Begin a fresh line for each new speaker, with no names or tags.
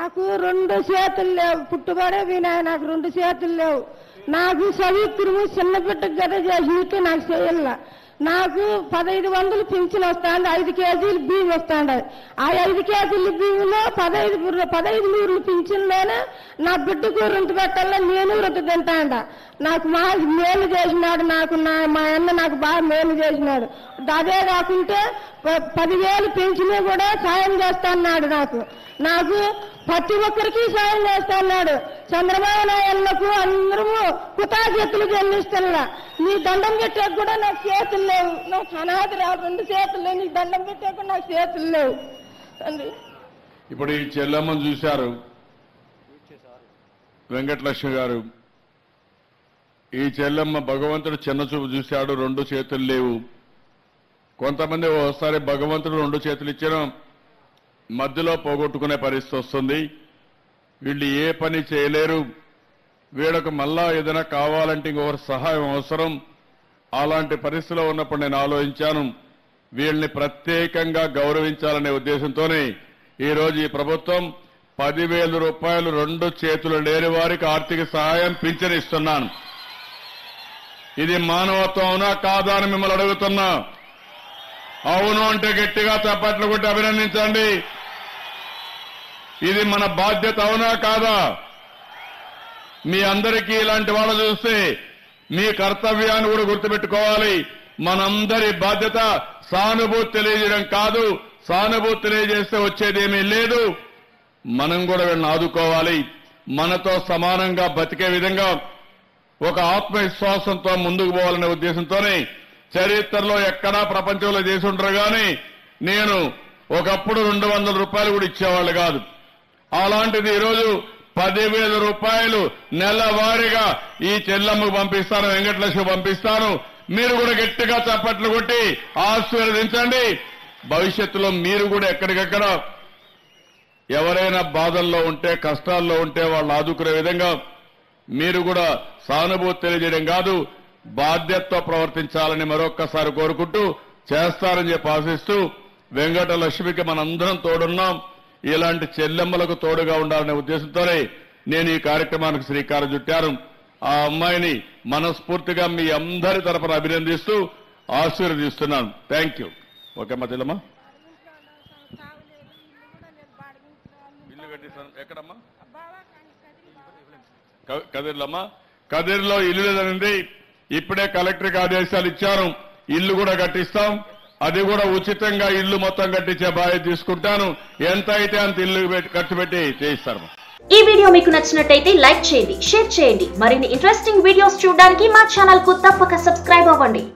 నాకు రెండు చేతులు లేవు. పుట్టుబడే వినాయ నాకు రెండు చేతులు లేవు. నాకు చదువుతురుము చిన్న బిడ్డకు గద చేసినట్టు నాకు చేయాల నాకు పదహైదు వందలు పింఛన్ వస్తాండి ఐదు కేజీలు బియ్యం వస్తాండి ఆ ఐదు కేజీలు బియ్యంలో పదహైదు పదహైదు నూరులు పింఛన్లోనే నా బిడ్డకు రొంత పెట్టాల నేను రొంత తింటాండ. నాకు మా మేలు చేసినాడు నాకు నా మా అన్న నాకు బాగా మేలు చేసినాడు. అదే కాకుంటే ప- పదివేలు పెంచిన కూడా సాయం చేస్తాన్నాడు నాకు. నాకు ప్రతి ఒక్కరికి సాయం చేస్తాన్నాడు. చంద్రబాబు నాయుడులకు అందరము కుతాచేతులు చెల్లిస్తున్నా. నీ దండం పెట్టాక కూడా నాకు చేతులు లేవు. నాకు అనాథ రాదు రెండు చేతులు లేవు. నీ దండం పెట్టాక కూడా నాకు చేతులు లేవు.
ఇప్పుడు ఈ చెల్లమ్మను చూశారు. వెంకటలక్ష్మి గారు ఈ చెల్లమ్మ భగవంతుడు చిన్న చూపు చూశాడు రెండు చేతులు లేవు. కొంతమంది ఒకసారి భగవంతుడు రెండు చేతులు ఇచ్చిన మధ్యలో పోగొట్టుకునే పరిస్థితి వస్తుంది. వీళ్ళు ఏ పని చేయలేరు. వీళ్ళకు మళ్ళా ఏదైనా కావాలంటే ఇంకొకరి సహాయం అవసరం. అలాంటి పరిస్థితిలో ఉన్నప్పుడు నేను ఆలోచించాను వీళ్ళని ప్రత్యేకంగా గౌరవించాలనే ఉద్దేశంతోనే ఈ రోజు ఈ ప్రభుత్వం పదివేల రూపాయలు రెండు చేతులు లేని వారికి ఆర్థిక సహాయం పింఛనిస్తున్నాను ఇది మానవత్వం అవునా కాదా అని మిమ్మల్ని అడుగుతున్నా. అవును అంటే గట్టిగా చప్పట్లు కొట్టి అభినందించండి. ఇది మన బాధ్యత అవునా కాదా? మీ అందరికీ ఇలాంటి వాళ్ళు చూస్తే మీ కర్తవ్యాన్ని కూడా గుర్తుపెట్టుకోవాలి. మనందరి బాధ్యత సానుభూతి తెలియజేయడం కాదు. సానుభూతి తెలియజేస్తే వచ్చేదేమీ లేదు. మనం కూడా వీళ్ళని ఆదుకోవాలి. మనతో సమానంగా బతికే విధంగా ఒక ఆత్మవిశ్వాసంతో ముందుకు పోవాలనే ఉద్దేశంతోనే చరిత్రలో ఎక్కడా ప్రపంచంలో చేసి ఉంటారు కానీ నేను ఒకప్పుడు రెండు వందల రూపాయలు కూడా ఇచ్చేవాళ్ళు కాదు. అలాంటిది ఈరోజు పదివేల రూపాయలు నెలవారీగా ఈ చెల్లమ్మకు పంపిస్తాను వెంకటలక్ష్మి పంపిస్తాను. మీరు కూడా గట్టిగా చప్పట్లు కొట్టి ఆశీర్వదించండి. భవిష్యత్తులో మీరు కూడా ఎక్కడికెక్కడ ఎవరైనా బాధల్లో ఉంటే కష్టాల్లో ఉంటే వాళ్ళు ఆదుకునే విధంగా మీరు కూడా సానుభూతి తెలియజేయడం కాదు బాధ్యతతో ప్రవర్తించాలని మరొక్కసారి కోరుకుంటూ చేస్తారని చెప్పి ఆశిస్తూ వెంకట లక్ష్మికి మనందరం తోడున్నాం. ఇలాంటి చెల్లెమ్మలకు తోడుగా ఉండాలనే ఉద్దేశంతోనే నేను ఈ కార్యక్రమానికి శ్రీకారం చుట్టాను. ఆ అమ్మాయిని మనస్ఫూర్తిగా మీ అందరి తరఫున అభినందిస్తూ ఆశీర్వదిస్తున్నాను. Thank you. ఓకే మా చెల్లమ్మ ఇల్లు కట్టిస్తాను. ఎక్కడమ్మా? క- కదిర్లమ్మా? కదిర్లో ఇల్లు లేదనింది. ఇప్పుడే కలెక్టర్కి ఆదేశాలు ఇచ్చారు ఇల్లు కూడా కట్టిస్తాం. అది కూడా ఉచితంగా ఇల్లు మొత్తం కట్టించే బాధ్యత తీసుకుంటాను. ఎంత అయితే అంత ఇల్లు పెట్టి- ఖర్చు పెట్టి చేయిస్తారు
ఈ వీడియో మీకు నచ్చినట్టయితే లైక్ చేయండి షేర్ చేయండి. మరిన్ని ఇంట్రెస్టింగ్ వీడియోస్ చూడడానికి మా ఛానల్కు తప్పక సబ్స్క్రైబ్ అవ్వండి.